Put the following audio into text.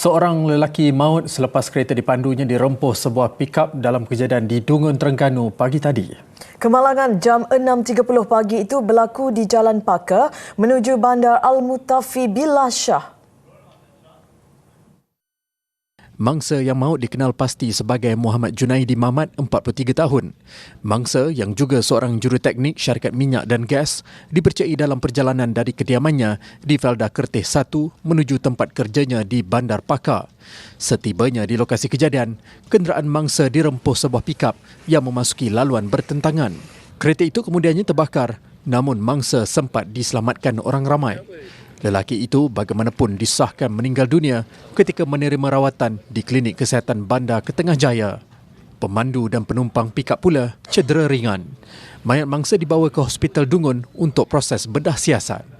Seorang lelaki maut selepas kereta dipandunya dirempuh sebuah pikap dalam kejadian di Dungun Terengganu pagi tadi. Kemalangan jam 6.30 pagi itu berlaku di Jalan Paka menuju Bandar Al-Mutafi Billah Shah. Mangsa yang maut dikenal pasti sebagai Muhammad Junaidi Mamat, 43 tahun. Mangsa yang juga seorang juruteknik syarikat minyak dan gas dipercayai dalam perjalanan dari kediamannya di Felda Kertih 1 menuju tempat kerjanya di Bandar Paka. Setibanya di lokasi kejadian, kenderaan mangsa dirempuh sebuah pikap yang memasuki laluan bertentangan. Kereta itu kemudiannya terbakar namun mangsa sempat diselamatkan orang ramai. Lelaki itu bagaimanapun disahkan meninggal dunia ketika menerima rawatan di Klinik Kesihatan Bandar Ketengah Jaya. Pemandu dan penumpang pikap pula cedera ringan. Mayat mangsa dibawa ke Hospital Dungun untuk proses bedah siasat.